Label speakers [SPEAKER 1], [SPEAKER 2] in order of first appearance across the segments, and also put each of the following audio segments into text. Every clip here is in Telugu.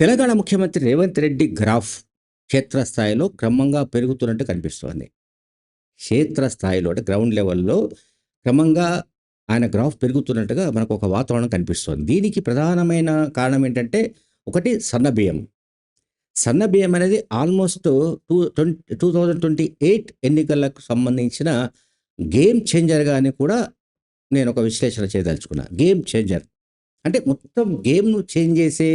[SPEAKER 1] తెలంగాణ ముఖ్యమంత్రి రేవంత్ రెడ్డి గ్రాఫ్ క్షేత్రస్థాయిలో క్రమంగా పెరుగుతున్నట్టు కనిపిస్తోంది. క్షేత్రస్థాయిలో అంటే గ్రౌండ్ లెవెల్లో క్రమంగా ఆయన గ్రాఫ్ పెరుగుతున్నట్టుగా మనకు ఒక వాతావరణం కనిపిస్తోంది. దీనికి ప్రధానమైన కారణం ఏంటంటే ఒకటి సన్న బియ్యం. సన్న బియ్యం అనేది almost two twenty two thousand twenty eight ఎన్నికలకు సంబంధించిన గేమ్ చేంజర్గా అని కూడా నేను ఒక విశ్లేషణ చేయదలుచుకున్నా. Game changer. అంటే మొత్తం గేమ్ను చేంజ్ చేసే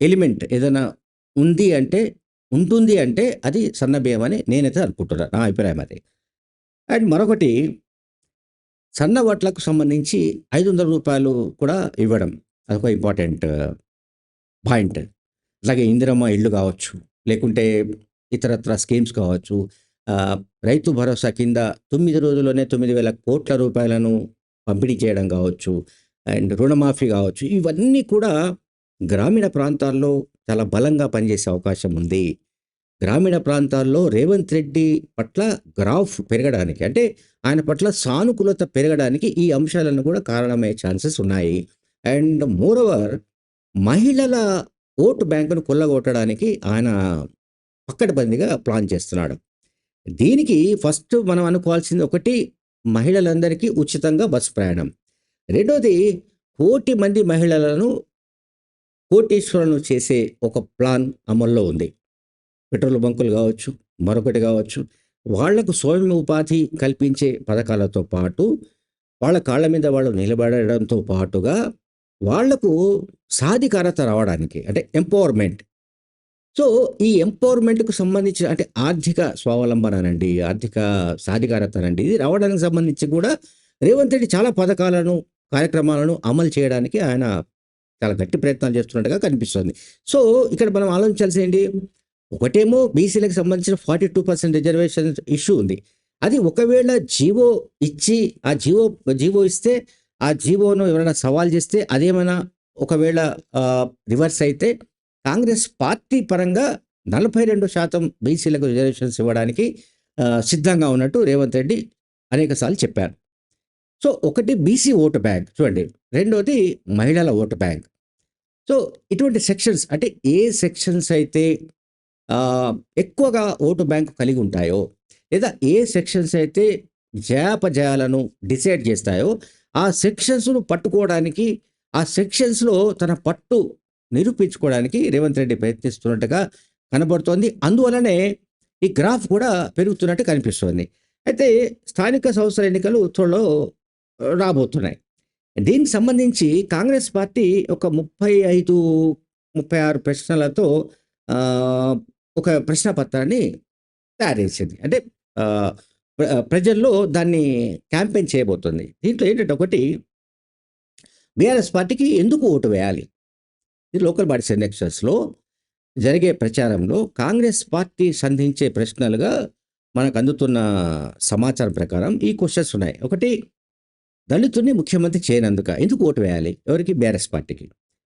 [SPEAKER 1] ఎలిమెంట్ ఏదైనా ఉంది అంటే ఉంటుంది అంటే అది సన్నబియ్యం అని నేనైతే అనుకుంటున్నాను నా అభిప్రాయం అది. అండ్ మరొకటి సన్న వడ్లకు సంబంధించి ఐదు వందల రూపాయలు కూడా ఇవ్వడం అదొక ఇంపార్టెంట్ పాయింట్. అలాగే ఇందిరమ్మ ఇళ్ళు కావచ్చు లేకుంటే ఇతరత్ర స్కీమ్స్ కావచ్చు రైతు భరోసా కింద తొమ్మిది రోజుల్లోనే తొమ్మిది వేల కోట్ల రూపాయలను పంపిణీ చేయడం కావచ్చు అండ్ రుణమాఫీ కావచ్చు ఇవన్నీ కూడా గ్రామీణ ప్రాంతాల్లో చాలా బలంగా పనిచేసే అవకాశం ఉంది. గ్రామీణ ప్రాంతాల్లో రేవంత్ రెడ్డి పట్ల గ్రాఫ్ పెరగడానికి అంటే ఆయన పట్ల సానుకూలత పెరగడానికి ఈ అంశాలను కూడా కారణమయ్యే ఛాన్సెస్ ఉన్నాయి. అండ్ మోరవర్ మహిళల ఓటు బ్యాంకును కొల్లగొట్టడానికి ఆయన పక్కడబందిగా ప్లాన్ చేస్తున్నాడు. దీనికి ఫస్ట్ మనం అనుకోవాల్సింది ఒకటి మహిళలందరికీ ఉచితంగా బస్సు ప్రయాణం. రెండోది కోటి మంది మహిళలను కోటీశ్వరులను చేసే ఒక ప్లాన్ అమల్లో ఉంది. పెట్రోల్ బంకులు కావచ్చు మరొకటి కావచ్చు వాళ్ళకు స్వయం ఉపాధి కల్పించే పథకాలతో పాటు వాళ్ళ కాళ్ళ మీద వాళ్ళు నిలబడడంతో పాటుగా వాళ్ళకు సాధికారత రావడానికి అంటే ఎంపవర్మెంట్. సో ఈ ఎంపవర్మెంట్కు సంబంధించిన అంటే ఆర్థిక స్వావలంబన అనండి ఆర్థిక సాధికారత అనండి ఇది రావడానికి సంబంధించి కూడా రేవంత్ రెడ్డి చాలా పథకాలను కార్యక్రమాలను అమలు చేయడానికి ఆయన చాలా గట్టి ప్రయత్నాలు చేస్తున్నట్టుగా కనిపిస్తుంది. సో ఇక్కడ మనం ఆలోచించాల్సి ఏంటి? ఒకటేమో బీసీలకు సంబంధించిన forty two percent reservation issue ఉంది. అది ఒకవేళ జీవో ఇచ్చి ఆ జీవో జీవో ఇస్తే ఆ జీవోను ఎవరైనా సవాల్ చేస్తే అదేమైనా ఒకవేళ రివర్స్ అయితే కాంగ్రెస్ పార్టీ పరంగా నలభై రెండు శాతం బీసీలకు రిజర్వేషన్స్ ఇవ్వడానికి సిద్ధంగా ఉన్నట్టు రేవంత్ రెడ్డి అనేకసార్లు చెప్పారు. సో ఒకటి బీసీ ఓటు బ్యాంక్ చూడండి. రెండోది మహిళల ఓటు బ్యాంక్. సో ఇటువంటి సెక్షన్స్ అంటే ఏ సెక్షన్స్ అయితే ఎక్కువగా ఓటు బ్యాంకు కలిగి ఉంటాయో లేదా ఏ సెక్షన్స్ అయితే జయాపజయాలను డిసైడ్ చేస్తాయో ఆ సెక్షన్స్ను పట్టుకోవడానికి ఆ సెక్షన్స్లో తన పట్టు నిరూపించుకోవడానికి రేవంత్ రెడ్డి ప్రయత్నిస్తున్నట్టుగా కనబడుతోంది. అందువలనే ఈ గ్రాఫ్ కూడా పెరుగుతున్నట్టు కనిపిస్తోంది. అయితే స్థానిక సంస్థల ఎన్నికలు త్వరలో రాబోతున్నాయి. దీనికి సంబంధించి కాంగ్రెస్ పార్టీ ఒక ముప్పై ఐదు ముప్పై ఆరు ప్రశ్నలతో ఒక ప్రశ్న పత్రాన్ని తయారు చేసింది. అంటే ప్రజల్లో దాన్ని క్యాంపెయిన్ చేయబోతుంది. దీంట్లో ఏంటంటే ఒకటి బీఆర్ఎస్ పార్టీకి ఎందుకు ఓటు వేయాలి? ఇది లోకల్ బాడీస్ ఎలక్షన్స్లో జరిగే ప్రచారంలో కాంగ్రెస్ పార్టీ సంధించే ప్రశ్నలుగా మనకు అందుతున్న సమాచారం ప్రకారం ఈ క్వశ్చన్స్ ఉన్నాయి. ఒకటి దళితుల్ని ముఖ్యమంత్రి చేయనందుక ఎందుకు ఓటు వేయాలి? ఎవరికి? బీఆర్ఎస్ పార్టీకి.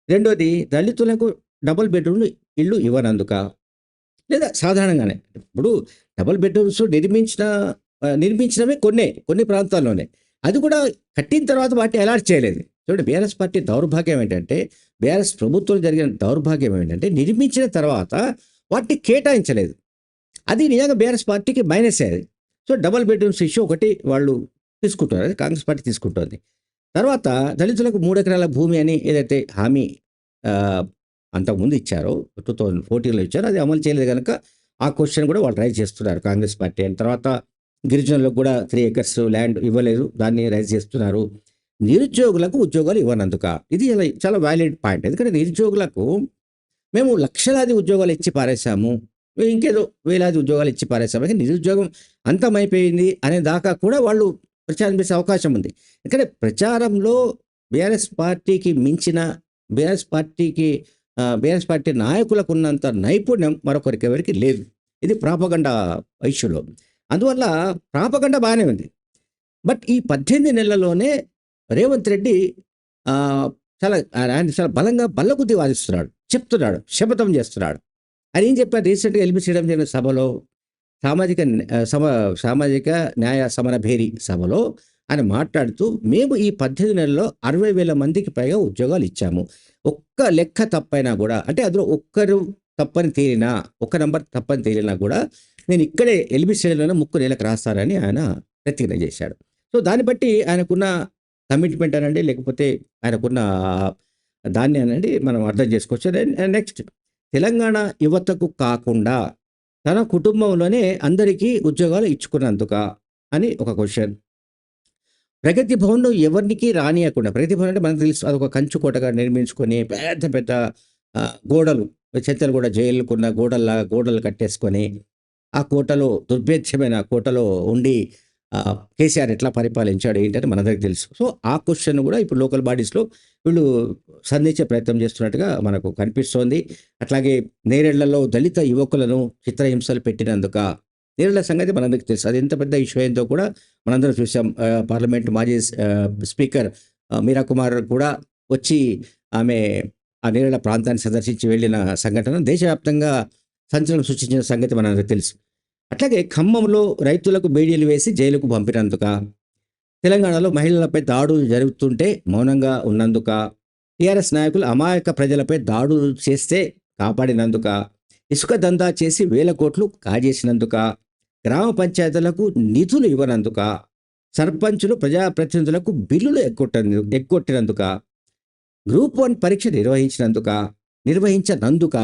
[SPEAKER 1] రెండోది దళితులకు డబుల్ బెడ్రూమ్లు ఇళ్ళు ఇవ్వనందుక. లేదా సాధారణంగానే ఇప్పుడు డబుల్ బెడ్రూమ్స్ నిర్మించిన నిర్మించినవి కొన్ని కొన్ని ప్రాంతాల్లోనే. అది కూడా కట్టిన తర్వాత వాటిని అలాట్ చేయలేదు. చూడండి బీఆర్ఎస్ పార్టీ దౌర్భాగ్యం ఏంటంటే బీఆర్ఎస్ ప్రభుత్వం జరిగిన దౌర్భాగ్యం ఏంటంటే నిర్మించిన తర్వాత వాటిని కేటాయించలేదు. అది నిజంగా బీఆర్ఎస్ పార్టీకి మైనస్ అయ్యేది సో డబల్ బెడ్రూమ్స్ ఇష్యూ ఒకటి వాళ్ళు తీసుకుంటున్నారు. అది కాంగ్రెస్ పార్టీ తీసుకుంటుంది. తర్వాత దళితులకు మూడు ఎకరాల భూమి అని ఏదైతే హామీ అంతకుముందు ఇచ్చారో టూ థౌజండ్ ఫోర్టీన్లో ఇచ్చారో అది అమలు చేయలేదు కనుక ఆ క్వశ్చన్ కూడా వాళ్ళు రైజ్ చేస్తున్నారు కాంగ్రెస్ పార్టీ. అయిన తర్వాత గిరిజనులకు కూడా త్రీ ఎకర్స్ ల్యాండ్ ఇవ్వలేదు దాన్ని రైజ్ చేస్తున్నారు. నిరుద్యోగులకు ఉద్యోగాలు ఇవ్వనందుక. ఇది చాలా వ్యాలిడ్ పాయింట్. ఎందుకంటే నిరుద్యోగులకు మేము లక్షలాది ఉద్యోగాలు ఇచ్చి పారేశాము. ఇంకేదో వేలాది ఉద్యోగాలు ఇచ్చి పారేశాము. కానీ నిరుద్యోగం అంతమైపోయింది అనే దాకా కూడా వాళ్ళు ప్రచారం చేసే అవకాశం ఉంది. ఎందుకంటే ప్రచారంలో బీఆర్ఎస్ పార్టీకి మించిన బీఆర్ఎస్ పార్టీకి బీఆర్ఎస్ పార్టీ నాయకులకు ఉన్నంత నైపుణ్యం మరొకరికి ఎవరికి లేదు. ఇది ప్రాపగండ ఇష్యూలో. అందువల్ల ప్రాపగండ బాగానే ఉంది. బట్ ఈ పద్దెనిమిది నెలల్లోనే రేవంత్ రెడ్డి చాలా ఆయన చాలా బలంగా బల్లకుద్ది వాదిస్తున్నాడు. చెప్తున్నాడు. శపథం చేస్తున్నాడు. ఆయన ఏం చెప్పారు? రీసెంట్గా ఎల్బి శ్రీరామ్ జరిగిన సభలో సామాజిక సమ సామాజిక న్యాయ సమర భేరి సభలో ఆయన మాట్లాడుతూ మేము ఈ పద్దెనిమిది నెలల్లో అరవై వేల మందికి పైగా ఉద్యోగాలు ఇచ్చాము. ఒక్క లెక్క తప్పైనా కూడా అంటే అందులో ఒక్కరు తప్పని తేలినా ఒక్క నంబర్ తప్పని తేలినా కూడా నేను ఇక్కడే ఎల్బి శ్రేణిలోనే ముక్కు నెలకు రాస్తానని ఆయన ప్రతిజ్ఞ చేశాడు. సో దాన్ని బట్టి ఆయనకున్న కమిట్మెంట్ అనండి లేకపోతే ఆయనకున్న దాన్ని అనండి మనం అర్థం చేసుకోవచ్చు. నెక్స్ట్ తెలంగాణ యువతకు కాకుండా తన కుటుంబంలోనే అందరికీ ఉద్యోగాలు ఇచ్చుకున్నందుక అని ఒక క్వశ్చన్ ప్రగతి భవన్ ఎవరికి రానియకుండా ప్రగతి భవన్ అంటే మనకు తెలుసు అదొక కంచు కోటగా నిర్మించుకొని పెద్ద పెద్ద గోడలు చెత్తలు కూడా జైలుకున్న గోడల్లా గోడలు కట్టేసుకొని ఆ కోటలో దుర్భేద్యమైన కోటలో ఉండి కేసీఆర్ ఎట్లా పరిపాలించాడు ఏంటని మన దగ్గర తెలుసు. సో ఆ క్వశ్చన్ కూడా ఇప్పుడు లోకల్ బాడీస్లో వీళ్ళు సంధించే ప్రయత్నం చేస్తున్నట్టుగా మనకు కనిపిస్తోంది. అట్లాగే నేరేళ్ళలో దళిత యువకులను చిత్రహింసలు పెట్టినందుక నేరేళ్ళ సంగతి మనందరికీ తెలుసు. అది ఎంత పెద్ద ఇష్యూ అయిందో కూడా మనందరం చూసాం. పార్లమెంట్ మాజీ స్పీకర్ మీరా కుమార్ కూడా వచ్చి ఆమె ఆ నేరేళ్ళ ప్రాంతాన్ని సందర్శించి వెళ్ళిన సంఘటన దేశవ్యాప్తంగా సంచలనం సృష్టించిన సంగతి మనందరికీ తెలుసు. అట్లాగే ఖమ్మంలో రైతులకు బేడీలు వేసి జైలుకు పంపినందుక తెలంగాణలో మహిళలపై దాడులు జరుగుతుంటే మౌనంగా ఉన్నందుక టీఆర్ఎస్ నాయకులు అమాయక ప్రజలపై దాడులు చేస్తే కాపాడినందుక ఇసుక దందా చేసి వేల కోట్లు కాజేసినందుక గ్రామ పంచాయతీలకు నిధులు ఇవ్వనందుక సర్పంచులు ప్రజాప్రతినిధులకు బిల్లులు ఎగ్గొట్ట ఎక్కొట్టినందుక గ్రూప్ వన్ పరీక్ష నిర్వహించినందుక నిర్వహించనందుక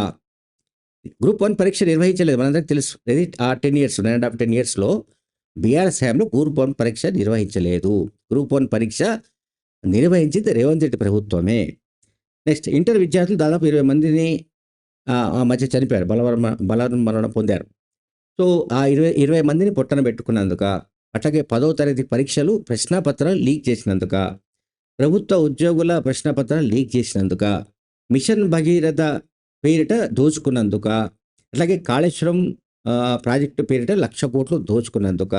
[SPEAKER 1] గ్రూప్ వన్ పరీక్ష నిర్వహించలేదు. మనందరికీ తెలుసు. ఇది ఆ ten years nine and half ten ఇయర్స్లో బీఆర్ఎస్ హయాంలో గ్రూప్ వన్ పరీక్ష నిర్వహించలేదు. గ్రూప్ వన్ పరీక్ష నిర్వహించింది రేవంత్ రెడ్డి ప్రభుత్వమే. నెక్స్ట్ ఇంటర్ విద్యార్థులు దాదాపు ఇరవై మందిని ఆ, మధ్య చనిపోయారు. బలవరం మరణం పొందారు. సో ఆ ఇరవై ఇరవై మందిని పొట్టన పెట్టుకున్నందుక అట్లాగే పదో తరగతి పరీక్షలు ప్రశ్నాపత్రాలు లీక్ చేసినందుక ప్రభుత్వ ఉద్యోగుల ప్రశ్నపత్రాలు లీక్ చేసినందుక మిషన్ భగీరథ పేరిట దోచుకున్నందుక అలాగే కాళేశ్వరం ప్రాజెక్టు పేరిట లక్ష కోట్లు దోచుకున్నందుక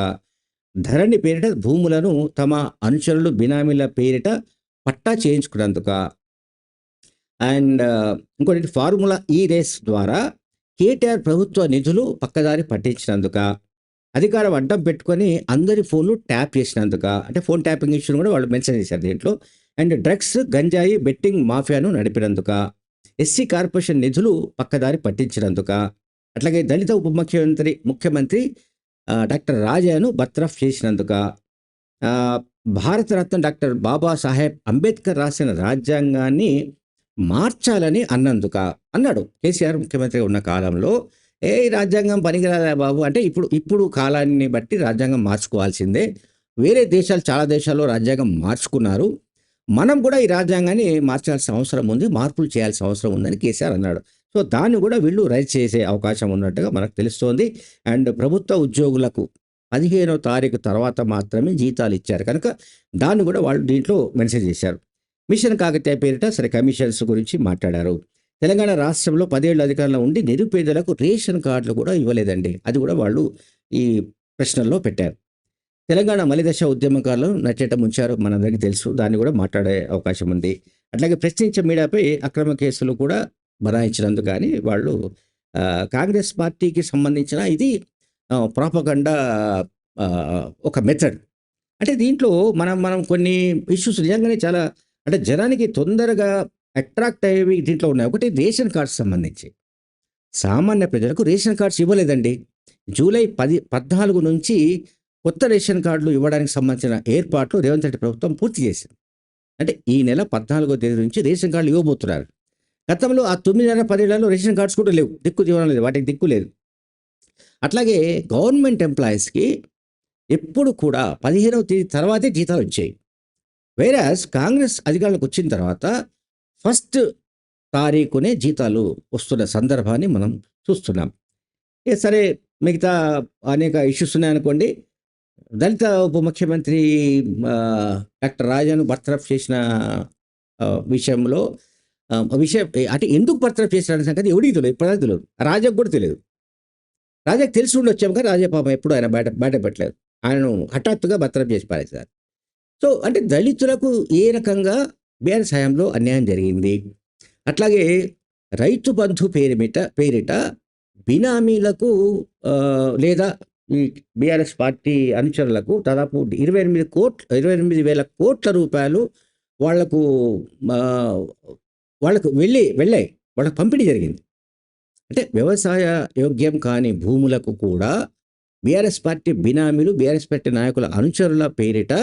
[SPEAKER 1] ధరణి పేరిట భూములను తమ అనుచరులు బినామీల పేరిట పట్టా చేయించుకున్నందుక. అండ్ ఇంకోటి ఫార్ములా ఈ రేస్ ద్వారా కేటీఆర్ ప్రభుత్వ నిధులు పక్కదారి పట్టించినందుక అధికారం అడ్డం పెట్టుకొని అందరి ఫోన్లు ట్యాప్ చేసినందుక అంటే ఫోన్ ట్యాపింగ్ ఇష్యూని కూడా వాళ్ళు మెన్షన్ చేశారు దీంట్లో. అండ్ డ్రగ్స్ గంజాయి బెట్టింగ్ మాఫియాను నడిపినందుక. ఎస్సీ కార్పొరేషన్ నిధులు పక్కదారి పట్టించినందుక? అట్లాగే దళిత ఉప ముఖ్యమంత్రి ముఖ్యమంత్రి డాక్టర్ రాజాను బర్తరఫ్ చేసినందుక? భారతరత్న డాక్టర్ బాబాసాహెబ్ అంబేద్కర్ రాసిన రాజ్యాంగాన్ని మార్చాలని అన్నందుక? అన్నాడు కేసీఆర్ ముఖ్యమంత్రి ఉన్న కాలంలో. ఏ రాజ్యాంగం పనికిరాదా బాబు? అంటే ఇప్పుడు ఇప్పుడు కాలాన్ని బట్టి రాజ్యాంగం మార్చుకోవాల్సిందే. వేరే దేశాలు చాలా దేశాల్లో రాజ్యాంగం మార్చుకున్నారు. మనం కూడా ఈ రాజ్యాంగాన్ని మార్చాల్సిన అవసరం ఉంది మార్పులు చేయాల్సిన అవసరం ఉందని కేసీఆర్ అన్నాడు. సో దాన్ని కూడా వీళ్ళు రైట్ చేసే అవకాశం ఉన్నట్టుగా మనకు తెలుస్తోంది. అండ్ ప్రభుత్వ ఉద్యోగులకు పదిహేనో తారీఖు తర్వాత మాత్రమే జీతాలు ఇచ్చారు. కనుక దాన్ని కూడా వాళ్ళు దీంట్లో మెన్షన్ చేశారు. మిషన్ కాకతీయ పేరిట సరే కమిషన్స్ గురించి మాట్లాడారు. తెలంగాణ రాష్ట్రంలో పదేళ్ళు అధికారంలో ఉండి నిరుపేదలకు రేషన్ కార్డులు కూడా ఇవ్వలేదండి. అది కూడా వాళ్ళు ఈ ప్రశ్నల్లో పెట్టారు. తెలంగాణ మలిదశ ఉద్యమకారులు నచ్చేట ముంచారు మనందరికీ తెలుసు. దాన్ని కూడా మాట్లాడే అవకాశం ఉంది. అట్లాగే ప్రశ్నించే మీడియాపై అక్రమ కేసులు కూడా బనాయించినందుకు కానీ వాళ్ళు కాంగ్రెస్ పార్టీకి సంబంధించిన ఇది ప్రాపగండా ఒక మెథడ్. అంటే దీంట్లో మనం మనం కొన్ని ఇష్యూస్ నిజంగానే చాలా అంటే జనానికి తొందరగా అట్రాక్ట్ అయ్యేవి దీంట్లో ఉన్నాయి. ఒకటి రేషన్ కార్డ్స్ సంబంధించి. సామాన్య ప్రజలకు రేషన్ కార్డ్స్ ఇవ్వలేదండి. జూలై పది పద్నాలుగు నుంచి కొత్త రేషన్ కార్డులు ఇవ్వడానికి సంబంధించిన ఏర్పాట్లు రేవంత్ రెడ్డి ప్రభుత్వం పూర్తి చేసింది. అంటే ఈ నెల పద్నాలుగో తేదీ నుంచి రేషన్ కార్డులు ఇవ్వబోతున్నారు. గతంలో ఆ తొమ్మిదిన్నర పదేళ్ళలో రేషన్ కార్డ్స్ కూడా లేవు. దిక్కు జీవనం లేదు. వాటికి దిక్కు లేదు. అట్లాగే గవర్నమెంట్ ఎంప్లాయీస్కి ఎప్పుడు కూడా పదిహేనవ తేదీ తర్వాతే జీతాలు వచ్చాయి. వేరాస్ కాంగ్రెస్ అధికారులకు వచ్చిన తర్వాత ఫస్ట్ తారీఖునే జీతాలు వస్తున్న సందర్భాన్ని మనం చూస్తున్నాం. సరే మిగతా అనేక ఇష్యూస్ ఉన్నాయనుకోండి దళిత ఉప ముఖ్యమంత్రి డాక్టర్ రాజాను బర్తరఫ్ చేసిన విషయంలో విషయం అంటే ఎందుకు బర్తరఫ్ చేసిన సంగతి ఎవడికి తెలియదు ఇప్పటిదాకా తెలియదు. రాజాకు కూడా తెలియదు. రాజాకు తెలిసి ఉండొచ్చాము కానీ రాజా పాపం ఎప్పుడు ఆయన బయట బయట పెట్టలేదు. ఆయనను హఠాత్తుగా బర్తరఫ్ చేసి పారేశారు. సో అంటే దళితులకు ఏ రకంగా బీఆర్ఎస్ హయాంలో అన్యాయం జరిగింది? అట్లాగే రైతు బంధు పేరిమిట పేరిట బినామీలకు లేదా ఈ బీఆర్ఎస్ పార్టీ అనుచరులకు దాదాపు ఇరవై ఎనిమిది కోట్ల ఇరవై ఎనిమిది వేల కోట్ల రూపాయలు వాళ్ళకు వాళ్ళకు వెళ్ళి వెళ్ళాయి. వాళ్ళకు పంపిణీ జరిగింది. అంటే వ్యవసాయ యోగ్యం కాని భూములకు కూడా బీఆర్ఎస్ పార్టీ బినామీలు బీఆర్ఎస్ పార్టీ నాయకుల అనుచరుల పేరిట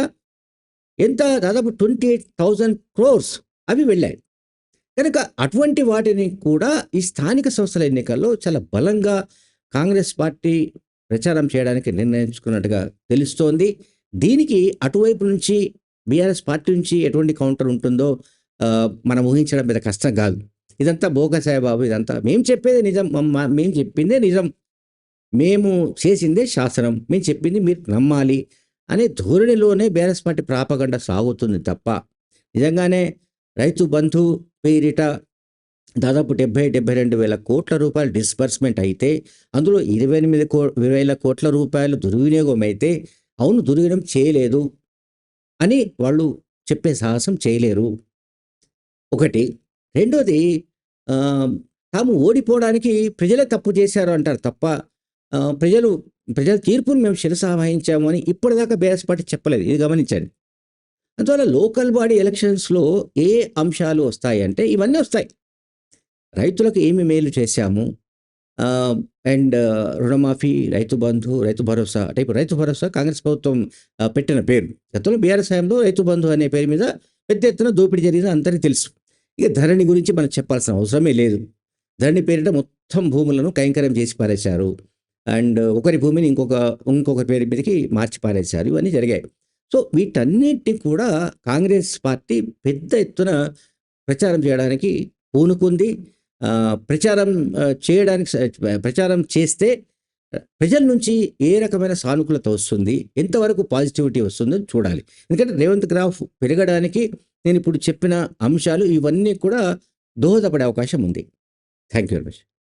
[SPEAKER 1] ఎంత దాదాపు ట్వంటీ ఎయిట్ థౌజండ్ క్రోర్స్ అవి వెళ్ళాయి. కనుక అటువంటి వాటిని కూడా ఈ స్థానిక సంస్థల ఎన్నికల్లో చాలా బలంగా కాంగ్రెస్ పార్టీ ప్రచారం చేయడానికి నిర్ణయించుకున్నట్టుగా తెలుస్తోంది. దీనికి అటువైపు నుంచి బీఆర్ఎస్ పార్టీ నుంచి ఎటువంటి కౌంటర్ ఉంటుందో మనం ఊహించడం పెద్ద కష్టం కాదు. ఇదంతా బోగసాయి బాబు ఇదంతా మేము చెప్పేది నిజం మేము చెప్పిందే నిజం. మేము చేసిందే శాసనం మేము చెప్పింది మీరు నమ్మాలి అనే ధోరణిలోనే బీఆర్ఎస్ పార్టీ ప్రాపగండ సాగుతుంది తప్ప. నిజంగానే రైతు బంధు పేరిట దాదాపు డెబ్బై డెబ్బై రెండు వేల కోట్ల రూపాయలు డిస్బర్స్మెంట్ అయితే అందులో ఇరవై ఎనిమిది కో వేల కోట్ల రూపాయలు దుర్వినియోగం అయితే అవును దుర్వినియోగం చేయలేదు అని వాళ్ళు చెప్పే సాహసం చేయలేరు. ఒకటి. రెండోది తాము ఓడిపోవడానికి ప్రజలే తప్పు చేశారు అంటారు తప్ప ప్రజలు ప్రజల తీర్పును మేము శిరసావహించాము అని ఇప్పటిదాకా బీఆర్ఎస్ చెప్పలేదు. ఇది గమనించండి. అందువల్ల లోకల్ బాడీ ఎలక్షన్స్లో ఏ అంశాలు వస్తాయి అంటే ఇవన్నీ వస్తాయి. రైతులకు ఏమి మేలు చేశాము? అండ్ రుణమాఫీ రైతు బంధు రైతు భరోసా అంటే ఇప్పుడు రైతు భరోసా కాంగ్రెస్ ప్రభుత్వం పెట్టిన పేరు. గతంలో బీఆర్ఎస్ హయాంలో రైతు బంధు అనే పేరు మీద పెద్ద ఎత్తున దోపిడీ జరిగింది అందరికీ తెలుసు. ఇక ధరణి గురించి మనకు చెప్పాల్సిన అవసరమే లేదు. ధరణి పేరిట మొత్తం భూములను కైంకర్యం చేసి పారేశారు. అండ్ ఒకరి భూమిని ఇంకొక ఇంకొకరి పేరు మీదకి మార్చి పారేశారు. ఇవన్నీ జరిగాయి. సో వీటన్నిటిని కూడా కాంగ్రెస్ పార్టీ పెద్ద ఎత్తున ప్రచారం చేయడానికి పూనుకుంది. ప్రచారం చేయడానికి ప్రచారం చేస్తే ప్రజల నుంచి ఏ రకమైన సానుకూలత వస్తుంది ఎంతవరకు పాజిటివిటీ వస్తుందో చూడాలి. ఎందుకంటే రేవంత్ గ్రాఫ్ పెరగడానికి నేను ఇప్పుడు చెప్పిన అంశాలు ఇవన్నీ కూడా దోహదపడే అవకాశం ఉంది. Thank you very much.